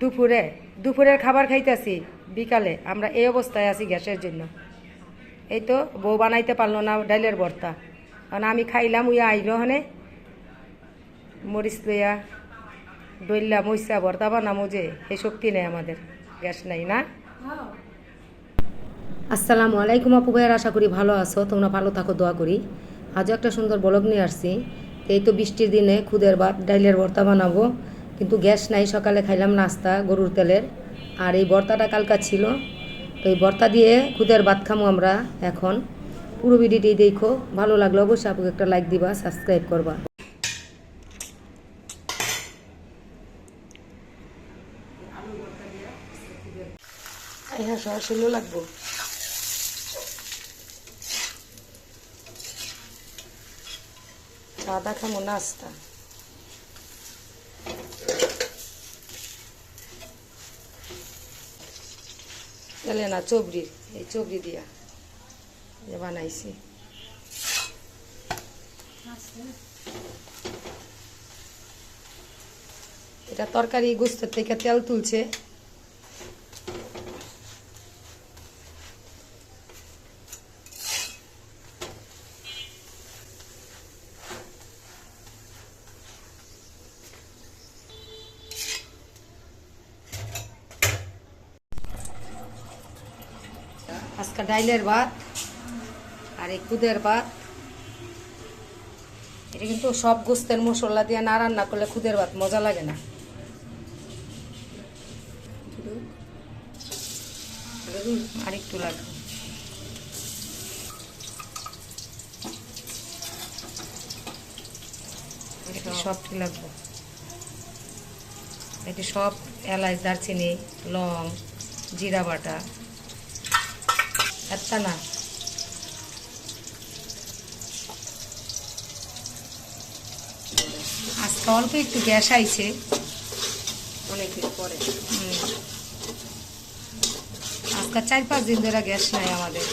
দুপুরে, দুপুরের খাবার খাইতেছি, বিকালে। আমরা এই অবস্থায় আছি গ্যাসের জন্য। এই তো, বউ বানাইতে পারল না ডাইলের ভর্তা। কারণ আমি খাইলাম, উইয়া আইলো হনে। মরিচ লইয়া ডইল্লা মইসা ভর্তা বানামো যে, এই শক্তি নেই আমাদের। গ্যাস নাই না? আসসালামু আলাইকুম আপু ভাইয়ের, আশা করি ভালো আছো। তোমরা ভালো থাকো, দোয়া করি। আজও একটা সুন্দর ব্লগ নিয়ে আসছি। এই তো বৃষ্টির দিনে খুদের ভাত, ডাইলের ভর্তা বানাবো। কিন্তু গ্যাস নাই, সকালে খাইলাম নাস্তা, গরুর তেলের। আর এই বর্তাটা কালকা ছিল। তো এই ভর্তা দিয়ে খুদের ভাত খামো আমরা এখন। পুরো ভিডিওটি দেখো, ভালো লাগলে অবশ্যই আপুকে একটা লাইক দিবা সাবস্ক্রাইব করবা। হ্যাঁ সাদা খামো, নাস্তা। এলে না চবড়ির এই চবড়ি দিয়া বানাইছি। এটা তরকারি গোস্তের থেকে তেল তুলছে। আজকে ডাইলের ভাত আর এই খুদের ভাত। এটা কিন্তু সব গোস্তের মশলা দিয়ে না রান্না করলে খুদের ভাত মজা লাগে না। আর একটু লাগবে এটা সব কি লাগবে। এটি সব এলাচ, দারচিনি, লং, জিরা বাটা। একটা না আজকে অল্প একটু গ্যাস আইছে। অনেকদিন পরে। আজকে চার পাঁচ দিন ধরে গ্যাস নাই আমাদের।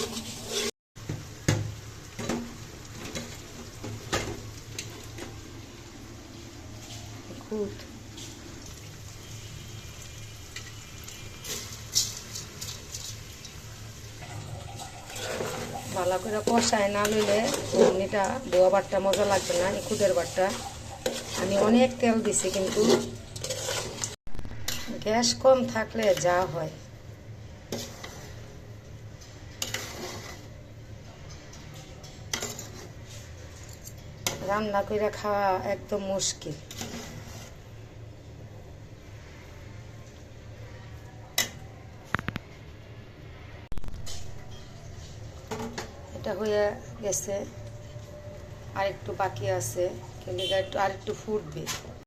খুব ভালো করে কষায় না লইলে ঘুগনিটা বোয়া বাটটা মজা লাগবে না খুদের বাটটা আমি অনেক তেল দিছি কিন্তু গ্যাস কম থাকলে যা হয়। রান্না করে খাওয়া একদম মুশকিল। এটা হয়ে গেছে। আর একটু বাকি আছে। কিন্তু একটু আর একটু ফুটবে।